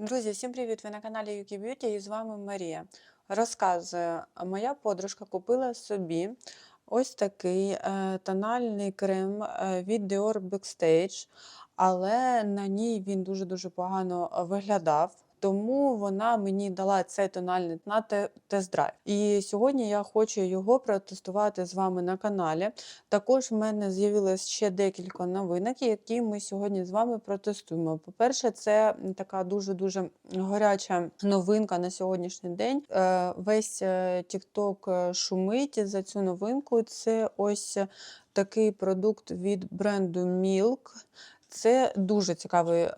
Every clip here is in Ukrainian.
Друзі, всім привіт! Ви на каналі Юкі Б'юті і з вами Марія. Розказую, моя подружка купила собі ось такий е, тональний крем е, від Dior Backstage, але на ній він дуже-дуже погано виглядав. Тому вона мені дала цей тональний на тест-драйв. І сьогодні я хочу його протестувати з вами на каналі. Також в мене з'явилось ще декілька новинок, які ми сьогодні з вами протестуємо. По-перше, це така дуже-дуже гаряча новинка на сьогоднішній день. Е, Весь е, TikTok е, шумить за цю новинку. Це ось такий продукт від бренду Milk. Це дуже цікавий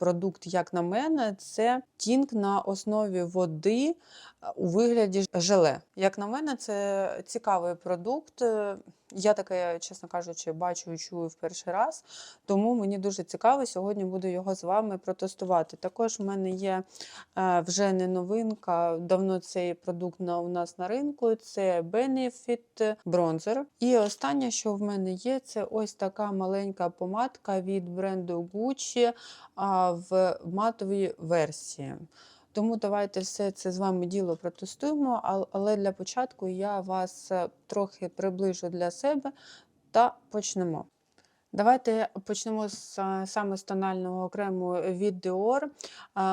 продукт, як на мене. Це тінк на основі води е, у вигляді желе. Як на мене, це цікавий продукт. Е, Я таке, чесно кажучи, бачу і чую в перший раз, тому мені дуже цікаво. Сьогодні буду його з вами протестувати. Також в мене є е, вже не новинка. Давно цей продукт у нас на ринку. Це Benefit Bronzer. І останнє, що в мене є, це ось така маленька помадка від бренду Gucci в матовій версії. Тому давайте все це з вами діло протестуємо, але для початку я вас е, трохи приближу для себе та почнемо. Давайте почнемо з, саме з тонального окрему від Dior.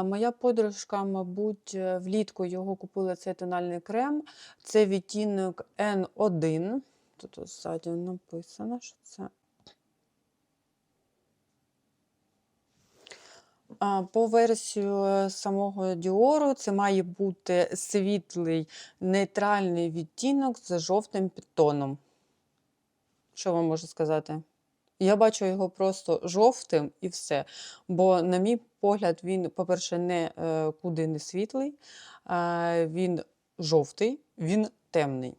Моя подружка, мабуть, е, влітку його купила цей тональний крем. Це відтінок N1. Тут ззаді написано, що це. По версію е, самого Діору це має бути світлий нейтральний відтінок з жовтим підтоном. Що вам можу сказати? Я бачу його просто жовтим і все. Бо, на мій погляд, він, по-перше, не е, куди не світлий, він жовтий, він темний.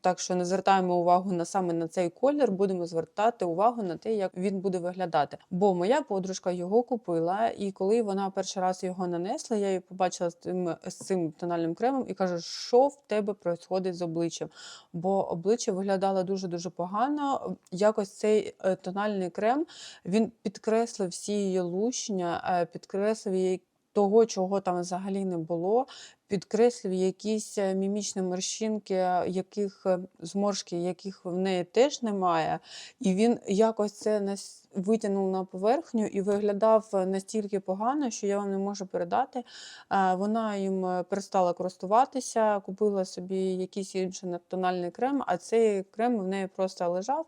Так що не звертаємо увагу на саме на цей колір, будемо звертати увагу на те, як він буде виглядати. Бо моя подружка його купила, і коли вона перший раз його нанесла, я її побачила з цим, з цим тональним кремом і кажу, що в тебе відбувається з обличчям. Бо обличчя виглядало дуже-дуже погано. Якось цей е, тональний крем він підкреслив всі її лущення, е, підкреслив її того, чого там взагалі не було, підкреслив якісь е, мімічні морщинки, е, яких е, зморшки, яких в неї теж немає. І він якось це витягнув на поверхню і виглядав настільки погано, що я вам не можу передати. Вона їм перестала користуватися, купила собі якийсь інший тональний крем, а цей крем в неї просто лежав.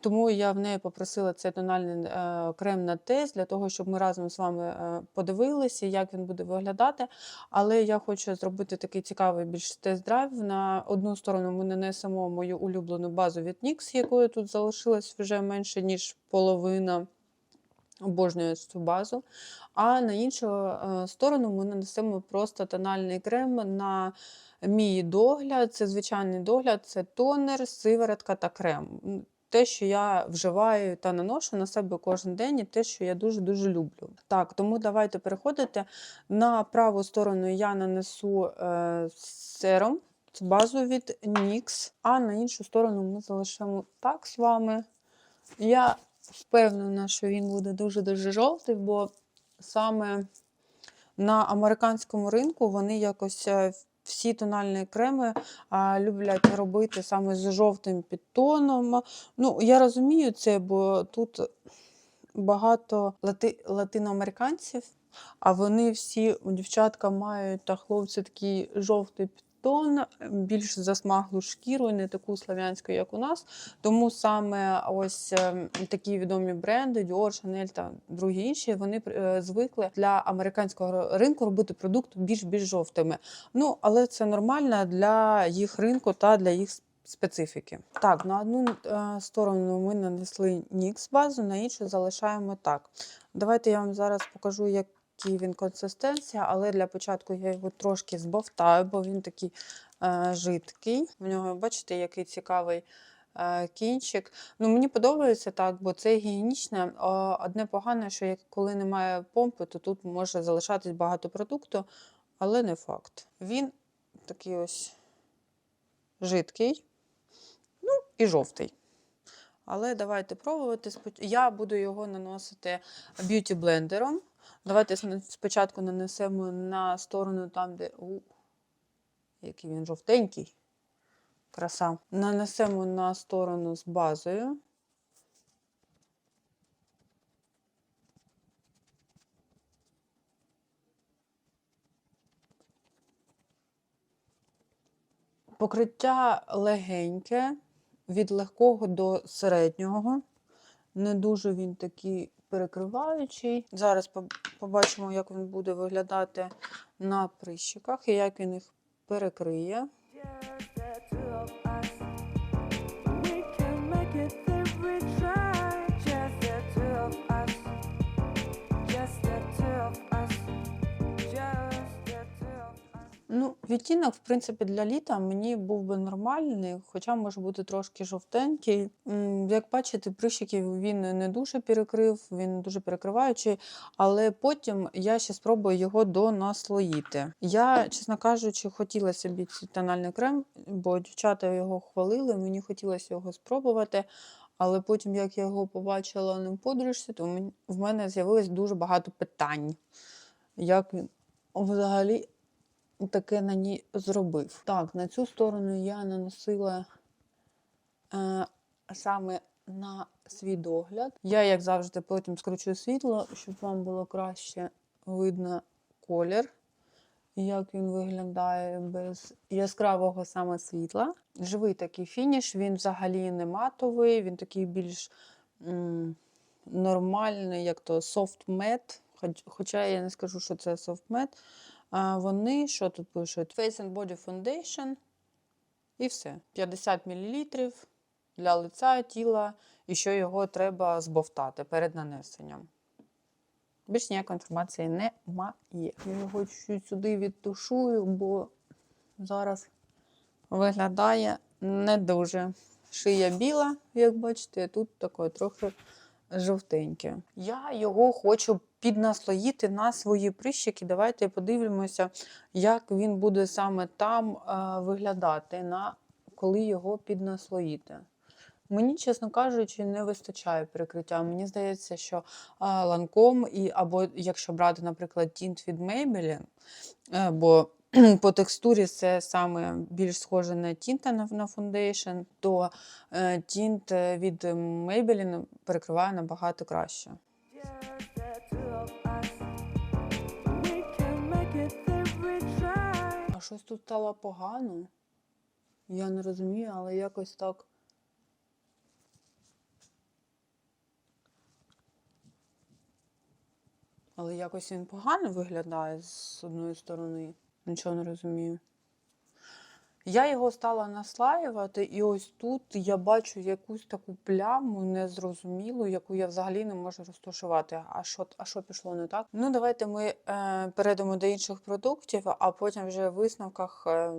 Тому я в неї попросила цей тональний крем на тест для того, щоб ми разом з вами подивилися, як він буде виглядати. Але я хочу зробити такий цікавий більш тест-драйв. На одну сторону ми нанесемо мою улюблену базу від NYX, якої тут залишилось вже менше, ніж половина. Обожнюю цю базу. А на іншу е, сторону ми нанесемо просто тональний крем на мій догляд. Це звичайний догляд, це тонер, сиворотка та крем. Те, що я вживаю та наношу на себе кожен день, і те, що я дуже-дуже люблю. Так, тому давайте переходити. На праву сторону я нанесу е, серум, це базу від NYX, а на іншу сторону ми залишимо так з вами. Я впевнена, що він буде дуже-дуже жовтий, бо саме на американському ринку вони якось е, всі тональні креми а, люблять робити саме з жовтим підтоном. Ну, я розумію це, бо тут багато лати... латиноамериканців, а вони всі дівчатка мають та хлопці такий жовтий підтон, більш засмаглу шкіру, не таку славянську, як у нас. Тому саме ось е, такі відомі бренди Dior, Chanel та другі інші, вони е, звикли для американського ринку робити продукт більш-більш жовтими. Ну, але це нормально для їх ринку та для їх специфіки. Так, на одну е, сторону ми нанесли NYX базу, на іншу залишаємо так. Давайте я вам зараз покажу, який він консистенція, але для початку я його трошки збовтаю, бо він такий е, жидкий. В нього, бачите, який цікавий е, кінчик. Ну, мені подобається так, бо це гігієнічне. Одне погане, що як, коли немає помпи, то тут може залишатись багато продукту, але не факт. Він такий ось жидкий, ну і жовтий. Але давайте пробувати. Я буду його наносити б'юті-блендером. Давайте спочатку нанесемо на сторону там, де. У, який він жовтенький. Краса. Нанесемо на сторону з базою. Покриття легеньке, від легкого до середнього. Не дуже він такий перекриваючий. Зараз поб- побачимо, як він буде виглядати на прищиках і як він їх перекриє. Відтінок, в принципі, для літа мені був би нормальний, хоча може бути трошки жовтенький. Як бачите, прищиків він не дуже перекрив, він дуже перекриваючий, але потім я ще спробую його донаслоїти. Я, чесно кажучи, хотіла собі цей тональний крем, бо дівчата його хвалили, мені хотілося його спробувати. Але потім, як я його побачила на подружці, то в мене з'явилось дуже багато питань. Як він взагалі таке на ній зробив. Так, на цю сторону я наносила е, саме на свій догляд. Я, як завжди, потім скручу світло, щоб вам було краще видно колір, як він виглядає без яскравого саме світла. Живий такий фініш, він взагалі не матовий, він такий більш м, нормальний, як то matte, хоч, хоча я не скажу, що це. А вони, що тут пишуть? Face and Body Foundation. І все. 50 мл для лиця, тіла, і що його треба збовтати перед нанесенням. Більш ніякої інформації немає. Я його чуть сюди відтушую, бо зараз виглядає не дуже. Шия біла, як бачите, тут таке трохи жовтеньке. Я його хочу піднаслоїти на свої прищики. Давайте подивимося, як він буде саме там е, виглядати, на, коли його піднаслоїти. Мені, чесно кажучи, не вистачає перекриття. Мені здається, що ланком, і, або якщо брати, наприклад, тінт від Maybelline, е, бо по текстурі це саме більш схоже на тінта на, фундейшн, то е, тінт е, від Maybelline перекриває набагато краще. Щось тут стало погано. Я не розумію, але якось так. Але якось він погано виглядає з одної сторони. Нічого не розумію. Я його стала наслаювати, і ось тут я бачу якусь таку пляму незрозумілу, яку я взагалі не можу розташувати. А що, а що пішло не так? Ну, давайте ми е, перейдемо до інших продуктів, а потім вже в висновках. Е,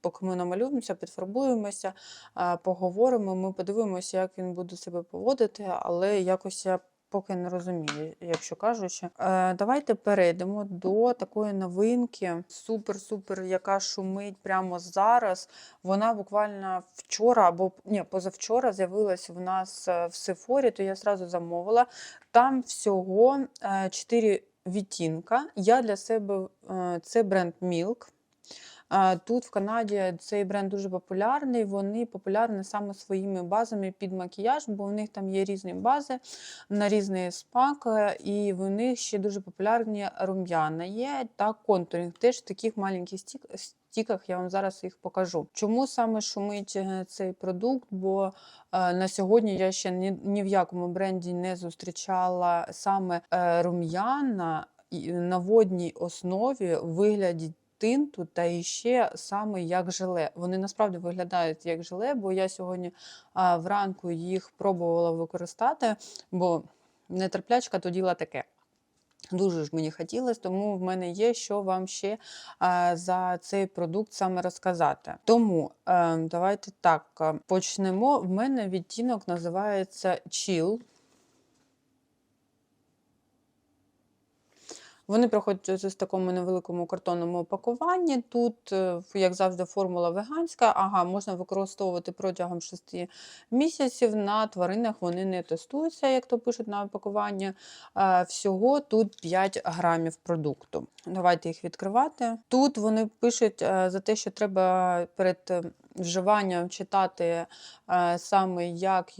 Поки ми намалюємося, підфарбуємося, е, поговоримо, ми подивимося, як він буде себе поводити, але якось я поки не розумію, якщо кажучи. Е, Давайте перейдемо до такої новинки. Супер-супер, яка шумить прямо зараз. Вона буквально вчора або ні, позавчора з'явилась в нас е, в Сефорі, то я зразу замовила. Там всього 4 відтінка. Я для себе е, це бренд Milk. Тут в Канаді цей бренд дуже популярний. Вони популярні саме своїми базами під макіяж, бо в них там є різні бази на різний смак, е, і в них ще дуже популярні рум'яна є та контуринг. Теж в таких маленьких стік- стіках я вам зараз їх покажу. Чому саме шумить е, цей продукт? Бо е, на сьогодні я ще ні, ні в якому бренді не зустрічала саме рум'яна на водній основі в вигляді тинту та іще саме як желе. Вони насправді виглядають як желе, бо я сьогодні а, вранку їх пробувала використати, бо нетерплячка то діло таке. Дуже ж мені хотілося, тому в мене є що вам ще а, за цей продукт саме розказати. Тому е, давайте так е, почнемо. В мене відтінок називається Chill. Вони приходять ось в такому невеликому картонному опакуванні. Тут, е, як завжди, формула веганська. Ага, можна використовувати протягом 6 місяців. На тваринах вони не тестуються, як то пишуть на опакуванні. Е, Всього тут 5 грамів продукту. Давайте їх відкривати. Тут вони пишуть е, за те, що треба перед вживанням читати саме, як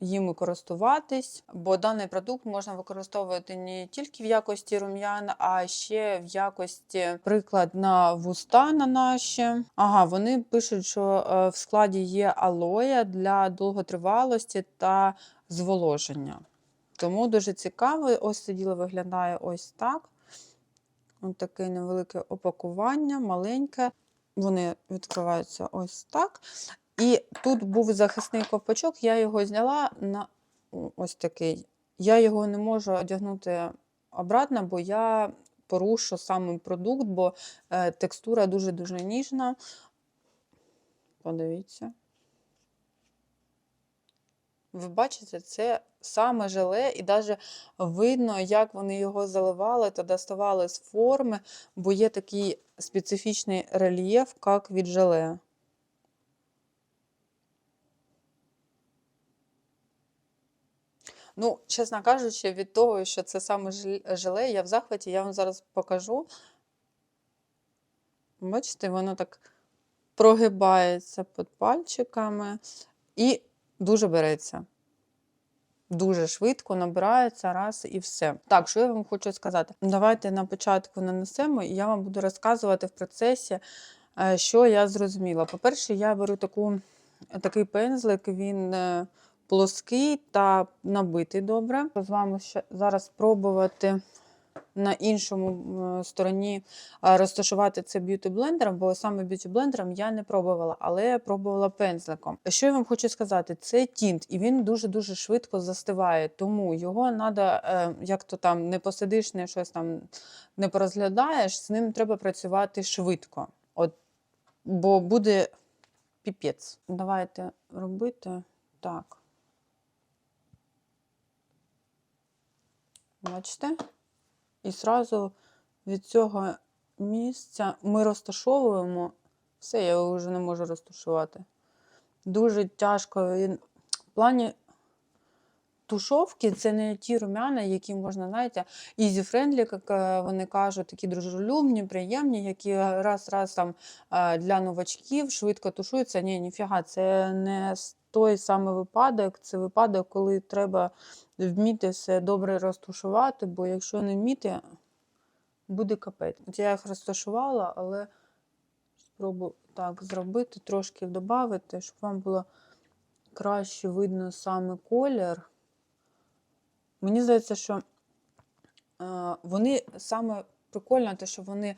їм користуватись, бо даний продукт можна використовувати не тільки в якості рум'ян, а ще в якості приклад на вуста на наші. Ага, вони пишуть, що е, в складі є алоя для довготривалості та зволоження. Тому дуже цікаво. Ось це діло виглядає ось так. Ось таке невелике опакування, маленьке. Вони відкриваються ось так. І тут був захисний ковпачок, я його зняла на ось такий. Я його не можу одягнути обратно, бо я порушу саме продукт, бо е, текстура дуже-дуже ніжна. Подивіться. Ви бачите, це саме желе, і навіть видно, як вони його заливали та доставали з форми, бо є такий специфічний рельєф, як від желе. Ну, чесно кажучи, від того, що це саме жел- желе, я в захваті, я вам зараз покажу. Бачите, воно так прогибається під пальчиками і дуже береться. Дуже швидко набирається раз і все. Так, що я вам хочу сказати? Давайте на початку нанесемо, і я вам буду розказувати в процесі, е, що я зрозуміла. По-перше, я беру таку, такий пензлик, він е, плоский та набитий добре. З вами ще зараз спробувати на іншому стороні розташувати це б'юті-блендером, бо саме б'юті-блендером я не пробувала, але я пробувала пензликом. Що я вам хочу сказати, це тінт, і він дуже-дуже швидко застиває, тому його треба, як то там не посидиш, не щось там не порозглядаєш, з ним треба працювати швидко. От, бо буде піпець. Давайте робити так. Бачите? І зразу від цього місця ми розташовуємо. Все, я його вже не можу розташувати. Дуже тяжко. Він... В плані тушовки це не ті румяна, які можна, знаєте, easy-friendly, як е, вони кажуть, такі дружелюбні, приємні, які раз-раз там е, для новачків швидко тушуються. Ні, ніфіга, це не той самий випадок, це випадок, коли треба вміти все добре розташувати, бо якщо не вміти, буде капець. От я їх розташувала, але спробую так зробити, трошки додати, щоб вам було краще видно саме колір. Мені здається, що е, вони саме прикольно, те, що вони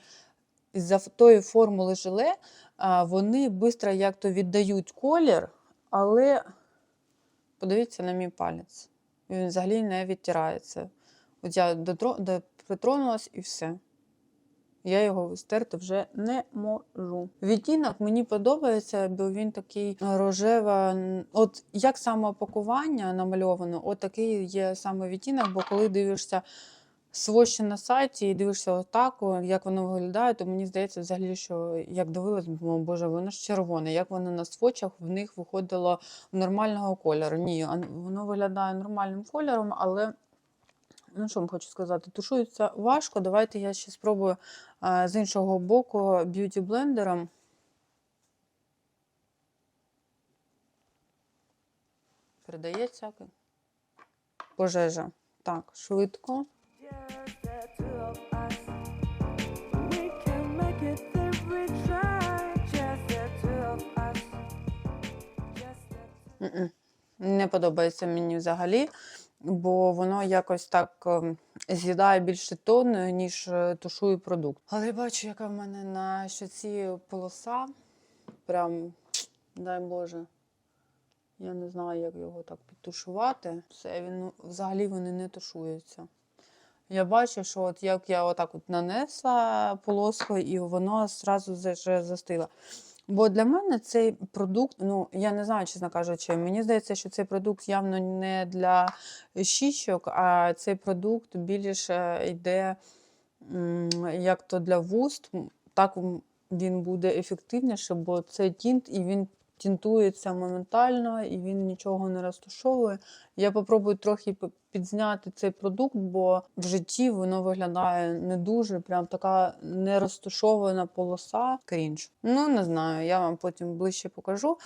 із-за тої формули желе, е, вони швидко як то віддають колір, але подивіться на мій палець. Він взагалі не відтирається. От я притронулась і все. Я його стерти вже не можу. Відтінок мені подобається, бо він такий рожева. От як саме опакування намальовано, от такий є саме відтінок, бо коли дивишся свощі на сайті і дивишся отак, як воно виглядає, то мені здається, взагалі, що як дивилась, думаю, боже, воно ж червоне. Як воно на свочах в них виходило нормального кольору. Ні, воно виглядає нормальним кольором, але. Ну, що вам хочу сказати, тушується важко. Давайте я ще спробую а, з іншого боку б'юті-блендером. Передається пожежа. Так, швидко. Не подобається мені взагалі, бо воно якось так ем, з'їдає більше тон, ніж е, тушує продукт. Але бачу, яка в мене на щоці полоса. Прям, дай Боже. Я не знаю, як його так підтушувати. Все, він ну, взагалі вони не тушуються. Я бачу, що от як я отак от нанесла полоску, і воно за- застило. Бо для мене цей продукт, ну я не знаю, чесно кажучи, мені здається, що цей продукт явно не для щічок, а цей продукт більше йде як то для вуст, так він буде ефективніше, бо це тінт, і він тінтується моментально, і він нічого не розташовує. Я попробую трохи підзняти цей продукт, бо в житті воно виглядає не дуже, прям така нерозташована полоса. Крінж. Ну, не знаю, я вам потім ближче покажу.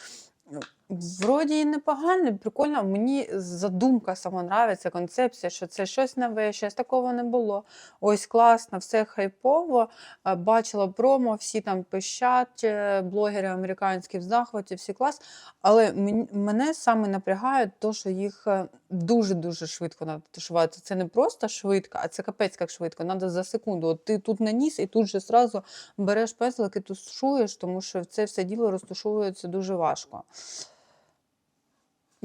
Вроді і непогано, прикольно. Мені задумка сама нравиться, концепція, що це щось нове, щось такого не було. Ось класно, все хайпово. Е, Бачила промо, всі там пищать, е, блогери американські в захваті, всі клас. Але мене саме напрягає те, що їх е, дуже-дуже швидко треба тушувати. Це не просто швидко, а це капець як швидко. Треба за секунду. От ти тут наніс і тут же зразу береш пензлик і тушуєш, тому що це все діло розташовується дуже важко.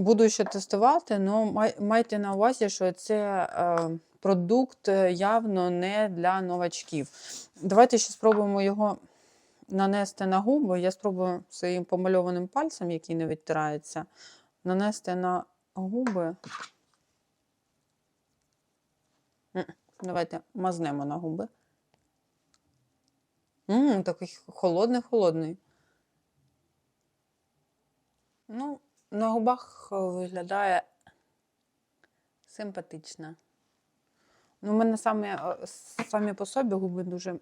Буду ще тестувати, але майте на увазі, що це е, продукт е, явно не для новачків. Давайте ще спробуємо його нанести на губи. Я спробую своїм помальованим пальцем, який не відтирається, нанести на губи. Давайте мазнемо на губи. М, такий холодний-холодний. Ну, на губах е, виглядає симпатично. Ну, у мене самі, е, самі по собі губи дуже,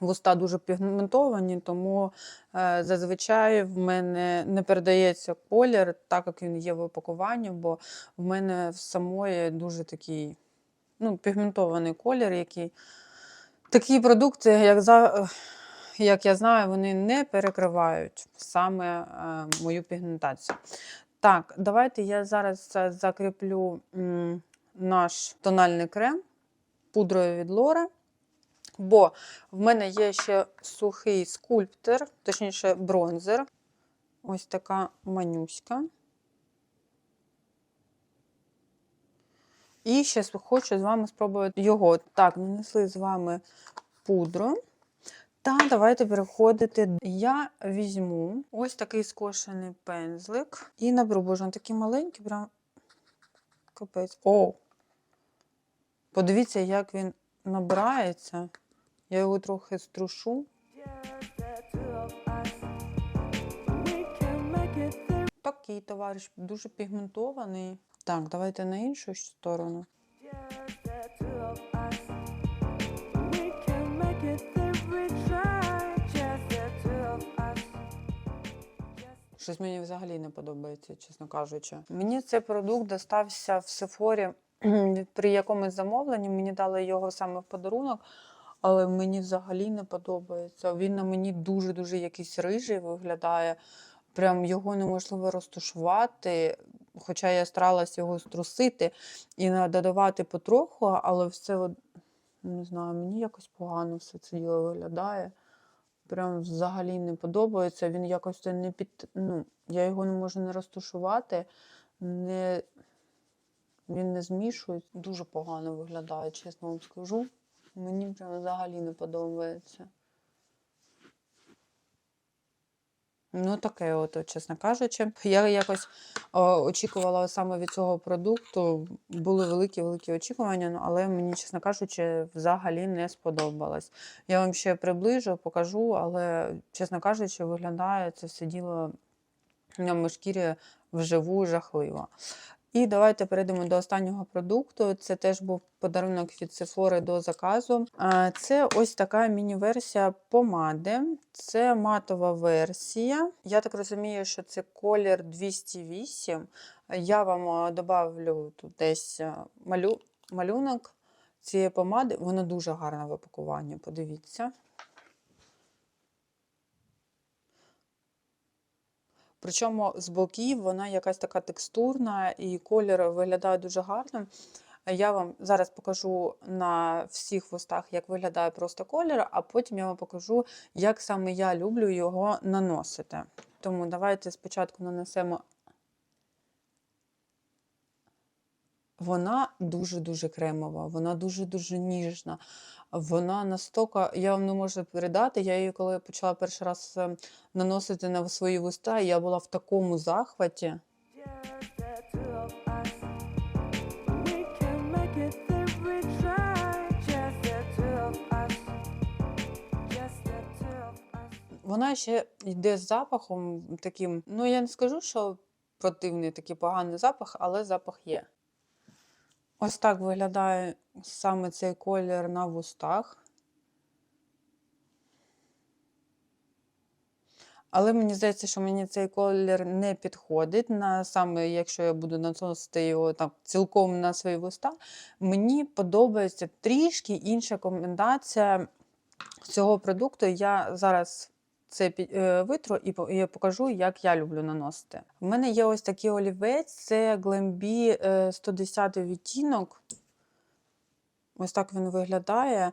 вуста дуже пігментовані, тому е, зазвичай в мене не передається колір, так як він є в упакуванні, бо в мене в самої дуже такий ну, пігментований колір, який. Такі продукти, як, за, е, як я знаю, вони не перекривають саме е, мою пігментацію. Так, давайте я зараз закріплю наш тональний крем пудрою від Лори. Бо в мене є ще сухий скульптор, точніше бронзер. Ось така манюська. І ще хочу з вами спробувати його. Так, нанесли з вами пудру. Та давайте переходити. Я візьму ось такий скошений пензлик і наберу, боже, він такий маленький, прям капець. О! Подивіться, як він набирається. Я його трохи струшу. Такий товариш, дуже пігментований. Так, давайте на іншу сторону. Щось мені взагалі не подобається, чесно кажучи. Мені цей продукт достався в Сефорі при якомусь замовленні. Мені дали його саме в подарунок, але мені взагалі не подобається. Він на мені дуже-дуже якийсь рижий виглядає. Прям його неможливо розташувати. Хоча я старалась його струсити і додавати потроху, але все не знаю, мені якось погано все це діло виглядає. Прям взагалі не подобається. Він якось не під. Ну, я його не можу не розташувати, не... він не змішується. Дуже погано виглядає, чесно вам скажу. Мені прям взагалі не подобається. Ну, таке, от, чесно кажучи. Я якось о, очікувала саме від цього продукту. Були великі-великі очікування, ну, але мені, чесно кажучи, взагалі не сподобалось. Я вам ще приближу, покажу, але, чесно кажучи, виглядає це все діло на мошкірі шкірі вживу жахливо. І давайте перейдемо до останнього продукту. Це теж був подарунок від Sephora до заказу. Це ось така міні-версія помади. Це матова версія. Я так розумію, що це колір 208. Я вам додавлю тут десь малю... малюнок цієї помади. Вона дуже гарна в упакуванні, подивіться. Причому з боків вона якась така текстурна і колір виглядає дуже гарно. Я вам зараз покажу на всіх вустах, як виглядає просто колір, а потім я вам покажу, як саме я люблю його наносити. Тому давайте спочатку нанесемо. Вона дуже-дуже кремова, вона дуже-дуже ніжна. Вона настільки, я вам не можу передати. Я її, коли почала перший раз ем, наносити на свої вуста, я була в такому захваті. Вона ще йде з запахом таким. Ну я не скажу, що противний такий поганий запах, але запах є. Ось так виглядає саме цей колір на вустах. Але мені здається, що мені цей колір не підходить на саме, якщо я буду наносити його так цілком на свої вуста. Мені подобається трішки інша комбінація цього продукту. Я зараз це е, витру і і покажу, як я люблю наносити. У мене є ось такий олівець, це е, 110 відтінок. Ось так він виглядає.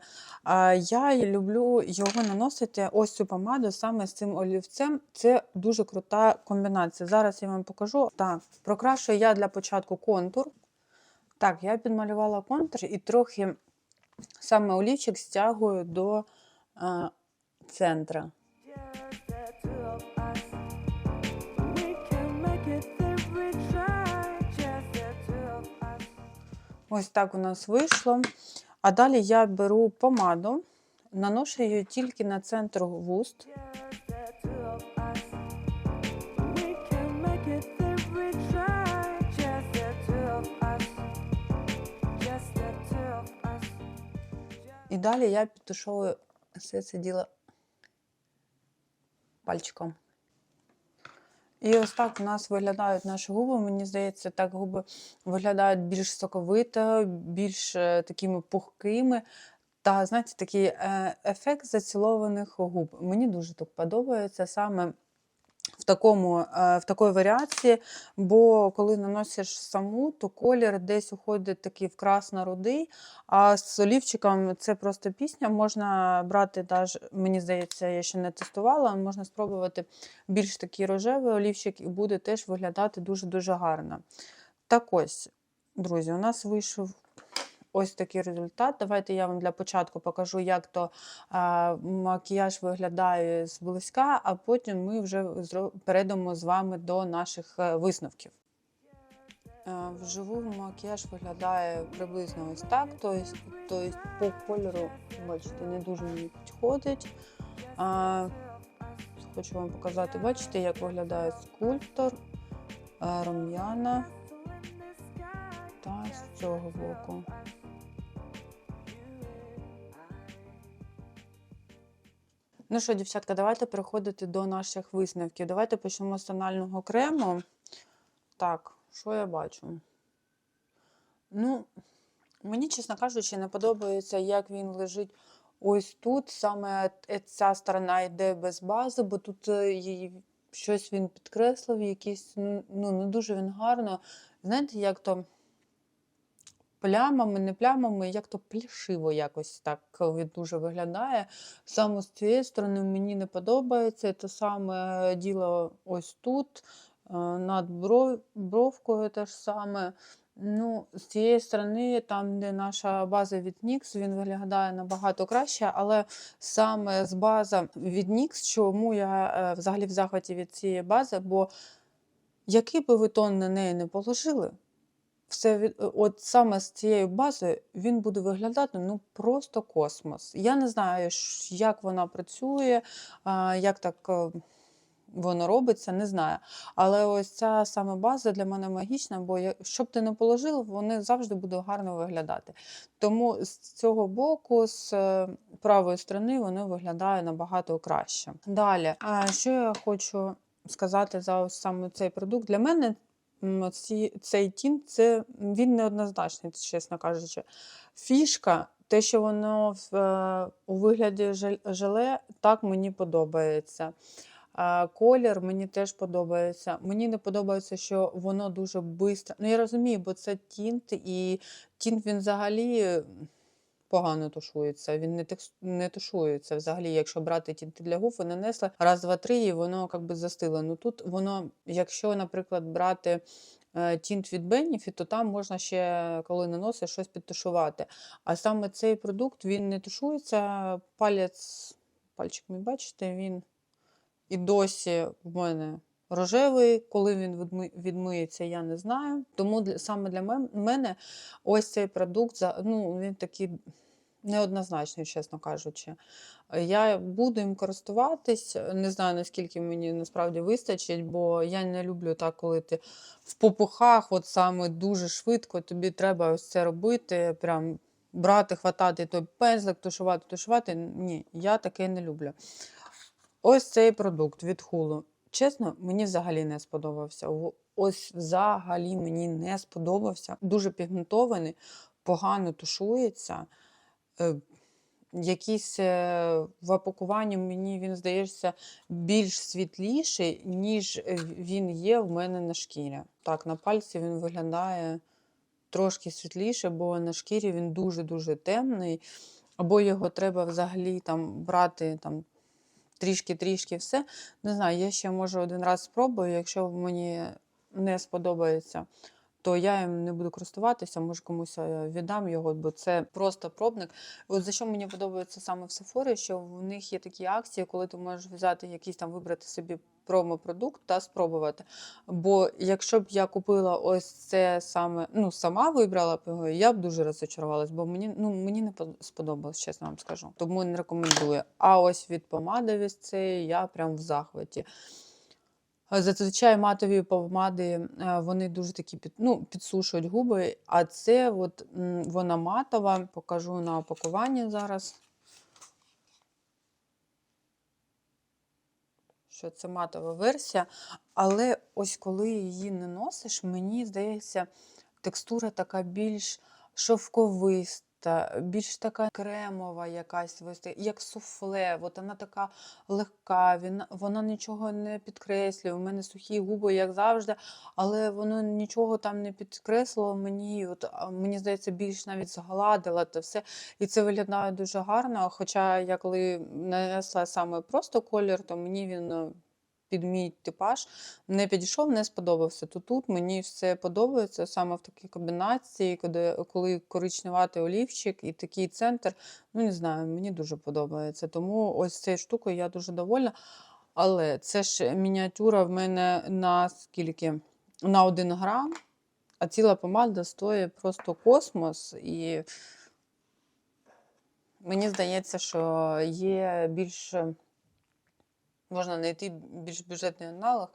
Я люблю його наносити ось цю помаду саме з цим олівцем. Це дуже крута комбінація. Зараз я вам покажу. Так, прокрашую я для початку контур. Так, я підмалювала контур і трохи саме олівчик стягую до а, центра. Ось так у нас вийшло. А далі я беру помаду, наношу її тільки на центр вуст. І далі я підтушовую все це діло пальчиком. І ось так у нас виглядають наші губи. Мені здається, так губи виглядають більш соковито, більш е, такими пухкими. Та, знаєте, такий е, ефект зацілованих губ. Мені дуже так подобається саме такому, е, в такої варіації, бо коли наносиш саму, то колір десь уходить такий в красно-рудий, а з олівчиком це просто пісня. Можна брати, даже, мені здається, я ще не тестувала, можна спробувати більш такий рожевий олівчик і буде теж виглядати дуже-дуже гарно. Так ось, друзі, у нас вийшов ось такий результат. Давайте я вам для початку покажу, як то макіяж виглядає зблизька, а потім ми вже перейдемо з вами до наших е, висновків. Е, Вживу макіяж виглядає приблизно ось так. Тобто по кольору, бачите, не дуже мені підходить. Хочу вам показати, бачите, як виглядає скульптор, е, рум'яна та з цього боку. Ну що, дівчатка, давайте переходити до наших висновків. Давайте почнемо з тонального крему. Так, що я бачу? Ну, мені, чесно кажучи, не подобається, як він лежить ось тут. Саме е- ця сторона йде без бази, бо тут е, її щось він підкреслив, якийсь, ну, ну, не дуже він гарно. Знаєте, як то плямами, не плямами, як то плішиво якось так дуже виглядає. Саме з цієї сторони мені не подобається. Те саме діло ось тут, е, над бров, бровкою теж саме. Ну, з цієї сторони, там, де наша база від NYX, він виглядає набагато краще, але саме з база від NYX, чому я е, взагалі в захваті від цієї бази, бо який би ви тон на неї не положили, все від, е, от саме з цією базою він буде виглядати ну просто космос. Я не знаю, як вона працює, як так е, воно робиться, не знаю. Але ось ця саме база для мене магічна, бо я, б ти не положив, вони завжди будуть гарно виглядати. Тому з цього боку, з е, правої сторони, воно виглядає набагато краще. Далі, а, що я хочу сказати за ось саме цей продукт? Для мене ці, цей тін це він неоднозначний, чесно кажучи. Фішка, те, що воно в, е, у вигляді жел- желе, так мені подобається. Колір мені теж подобається. Мені не подобається, що воно дуже швидко. Ну, я розумію, бо це тінт, і тінт він взагалі погано тушується. Він не, текс... не тушується взагалі. Якщо брати тінти для губ, ви нанесли раз, два, три, і воно як би застило. Ну тут воно, якщо, наприклад, брати е, тінт від Benefit, то там можна ще, коли наносиш, щось підтушувати. А саме цей продукт він не тушується. Палець, пальчик мій бачите, він і досі в мене рожевий. Коли він відмиється, я не знаю. Тому саме для мене ось цей продукт ну, він такий неоднозначний, чесно кажучи. Я буду їм користуватись, не знаю, наскільки мені насправді вистачить, бо я не люблю так, коли ти в попухах, от саме дуже швидко, тобі треба ось це робити, прям брати, хватати той пензлик, тушувати, тушувати. Ні, я таке не люблю. Ось цей продукт від хулу. Чесно, мені взагалі не сподобався. Ось взагалі мені не сподобався. Дуже пігментований, погано тушується. Е, Якийсь е, в опакуванні мені він здається більш світліший, ніж е, він є в мене на шкірі. Так, на пальці він виглядає трошки світліше, бо на шкірі він дуже-дуже темний. Або його треба взагалі там брати там, трішки-трішки все. Не знаю, я ще може один раз спробую. Якщо мені не сподобається, то я їм не буду користуватися, може комусь е, віддам його, бо це просто пробник. От за що мені подобається саме в Sephora, що в них є такі акції, коли ти можеш взяти якийсь там вибрати собі промопродукт та спробувати. Бо якщо б я купила ось це саме, ну сама вибрала б його, я б дуже розочарувалась, бо мені ну мені не сподобалось, чесно вам скажу. Тому не рекомендую. А ось від помади від цієї я прям в захваті. Зазвичай матові помади е, вони дуже такі під, ну, підсушують губи, а це от, вона матова, покажу на опакуванні зараз. Що це матова версія. Але ось коли її не носиш, мені здається, текстура така більш шовковиста, більш така кремова якась, як суфле. От вона така легка, вона нічого не підкреслює. У мене сухі губи, як завжди, але воно нічого там не підкреслило мені. От, мені здається, більш навіть згладила те все. І це виглядає дуже гарно. Хоча я коли нанесла саме просто колір, то мені він е, під мій типаж не підійшов, не сподобався. То тут мені все подобається саме в такій комбінації, коли, коли коричневатий олівчик і такий центр. Ну, не знаю, мені дуже подобається. Тому ось цією штукою я дуже довольна. Але це ж мініатюра в мене на скільки? На 1 грам, а ціла помада стоїть просто космос. І мені здається, що є більш можна знайти більш бюджетний аналог,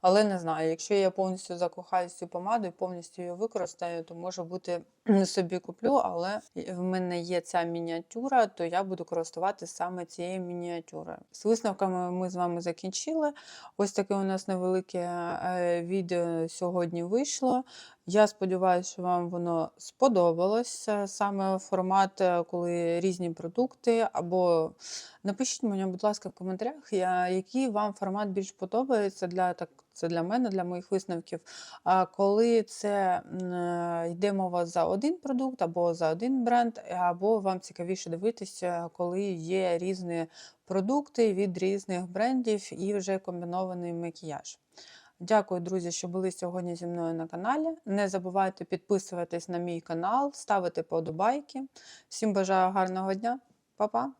але не знаю. Якщо я повністю закохаюсь цю помаду і повністю її використаю, то може бути собі куплю, але в мене є ця мініатюра, то я буду користуватися саме цією мініатюрою. З висновками ми з вами закінчили. Ось таке у нас невелике е, відео сьогодні вийшло. Я сподіваюся, що вам воно сподобалося. Саме формат, е, коли різні продукти. Або напишіть мені, будь ласка, в коментарях, який вам формат більш подобається для так. Це для мене, для моїх висновків. А коли це е, йде мова за один продукт або за один бренд, або вам цікавіше дивитися, коли є різні продукти від різних брендів і вже комбінований макіяж. Дякую, друзі, що були сьогодні зі мною на каналі. Не забувайте підписуватись на мій канал, ставити подобайки. Всім бажаю гарного дня. Па-па!